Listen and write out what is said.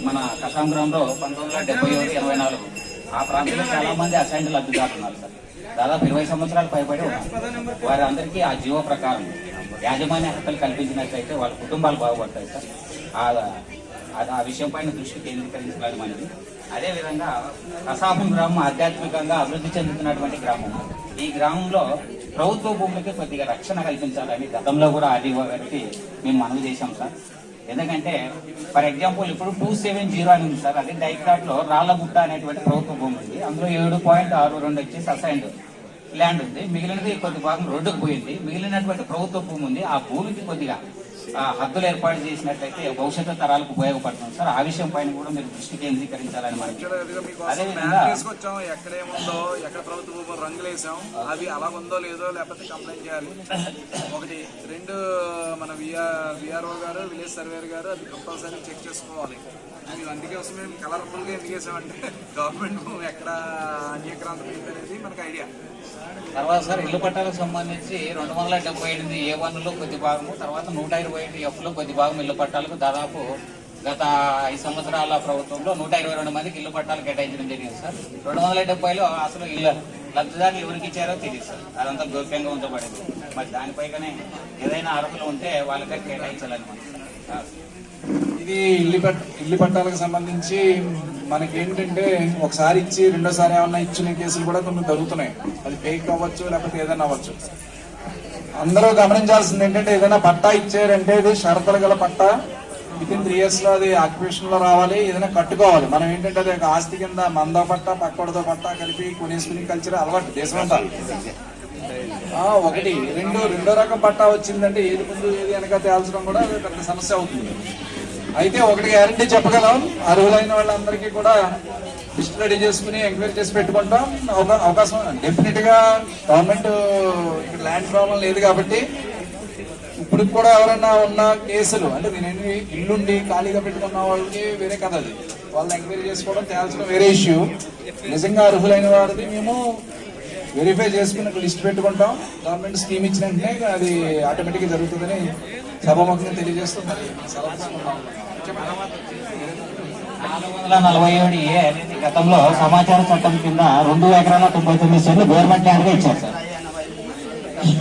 మన కసాంధ్రంలో పంతొమ్మిది వందల డెబ్బై ఒకటి ఇరవై నాలుగు ఆ ప్రాంతంలో చాలా మంది అసైన్డ్ లబ్ధిదారులు ఉన్నారు సార్. దాదాపు ఇరవై సంవత్సరాలు పైబడి ఉన్నారు. వారి అందరికీ ఆ జీవో ప్రకారం యాజమాన్య హక్కులు కల్పించినట్లయితే వాళ్ళ కుటుంబాలు బాగుపడతాయి సార్. ఆ- అది ఆ విషయం పైన దృష్టి కేంద్రీకరించాలని మనకి. అదేవిధంగా కసాపం గ్రామం ఆధ్యాత్మికంగా అభివృద్ధి చెందుతున్నటువంటి గ్రామం. ఈ గ్రామంలో ప్రభుత్వ భూములకి కొద్దిగా రక్షణ కల్పించాలని గతంలో కూడా ఆర్డీఓ గారికి మేము మనవి చేశాం సార్. ఎందుకంటే ఫర్ ఎగ్జాంపుల్ ఇప్పుడు టూ సెవెన్ జీరో అని ఉంది సార్. అది డైక్రాట్లో రాళ్ళగుట్ట అనేటువంటి ప్రభుత్వ భూమి ఉంది. అందులో ఏడు పాయింట్ ఆరు రెండు వచ్చేసి అసైన్డ్ ల్యాండ్ ఉంది. మిగిలినది కొద్ది భాగం రోడ్డుకు పోయింది. మిగిలినటువంటి ప్రభుత్వ భూమి ఉంది. ఆ భూమికి కొద్దిగా హద్దులు ఏర్పాటు చేసినట్లయితే భవిష్యత్తు తరాలకు ఉపయోగపడుతుంది సార్. ఆ విషయం పైన కూడా మీరు దృష్టి కేంద్రీకరించాలని మనకి అదేవిధంగా తీసుకొచ్చాం. ఎక్కడ ప్రభుత్వ రంగులు వేసాం అవి అలా ఉందో లేదో లేకపోతే కంప్లైంట్ చేయాలి. ఒకటి రెండు మన విఆర్ఓ గారు విలేజ్ సర్వేర్ గారు అది కంపల్సరీ చెక్ చేసుకోవాలి. మేము అందుకోసం మేము కలర్ఫుల్గా ఎందుకు వేసామంటే గవర్నమెంట్ ఎక్కడ అన్యక్రాంతం అనేది మనకు ఐడియా. తర్వాత సార్ ఇల్లు పట్టాలకు సంబంధించి రెండు వందల డెబ్బై ఎనిమిది ఏ వన్లో కొద్ది భాగము తర్వాత నూట ఇరవై ఐదు ఎఫ్లో కొద్ది భాగం ఇల్లు పట్టాలకు దాదాపు గత ఐదు సంవత్సరాల ప్రభుత్వంలో నూట ఇరవై రెండు మందికి ఇల్లు పట్టాలు కేటాయించడం జరిగింది సార్. రెండు వందల డెబ్బైలో అసలు ఇల్లు లబ్ధిదారులు ఎవరికి ఇచ్చారో తెలియదు సార్. అదంతా గోప్యంగా ఉంచబడింది. మరి దానిపైగానే ఏదైనా అర్హులు ఉంటే వాళ్ళకే కేటాయించాలని మనం ఇది ఇల్లు పట్ ఇల్లు పట్టాలకు సంబంధించి మనకి ఏంటంటే ఒకసారి ఇచ్చి రెండోసారి ఏమన్నా ఇచ్చిన కేసులు కూడా కొన్ని జరుగుతున్నాయి అది ఫేక్ అవ్వచ్చు లేకపోతే ఏదైనా అవ్వచ్చు. అందరూ గమనించాల్సింది ఏంటంటే ఏదైనా పట్టా ఇచ్చారంటే ఇది షరతులు గల పట్టా. విత్ ఇన్ త్రీ ఇయర్స్లో అది ఆక్యుపేషన్లో రావాలి ఏదైనా కట్టుకోవాలి. మనం ఏంటంటే అది ఒక ఆస్తి కింద మందో పట్టా పక్కడతో పట్టా కలిపి కొనేసుకుని కల్చర్ అలవాటు దేశం అంతా ఒకటి. రెండు రెండో రకం పట్టా వచ్చిందంటే ఏది ముందు ఏది వెనక తేల్చడం కూడా పెద్ద సమస్య అవుతుంది. అయితే ఒకటి గ్యారంటీ చెప్పగలం. అర్హులైన వాళ్ళందరికీ కూడా లిస్ట్ రెడీ చేసుకుని ఎంక్వైరీ చేసి పెట్టుకుంటాం. అవకాశం డెఫినెట్గా గవర్నమెంట్ ఇక్కడ ల్యాండ్ ప్రాబ్లం లేదు కాబట్టి ఇప్పుడు కూడా ఎవరైనా ఉన్న కేసులు అంటే నేను ఇల్లుండి ఖాళీగా పెట్టుకున్న వాళ్ళకి వేరే కథ అది. వాళ్ళని ఎంక్వైరీ చేసుకోవడం తేల్చడం వేరే ఇష్యూ నిజంగా అర్హులైన వారిది మేము వెరిఫై చేసుకుని ఒక లిస్ట్ పెట్టుకుంటాం. గవర్నమెంట్ స్కీమ్ ఇచ్చిన వెంటనే అది ఆటోమేటిక్గా జరుగుతుందని సభాముఖంగా తెలియజేస్తూ మరి తీసుకుంటాం. నాలుగు వందల నలభై ఏడు ఏ అనేది గతంలో సమాచార చట్టం కింద రెండు ఎకరాల తొంభై తొమ్మిది సెంట్లు గవర్నమెంట్ ల్యాండ్గా ఇచ్చారు. సార్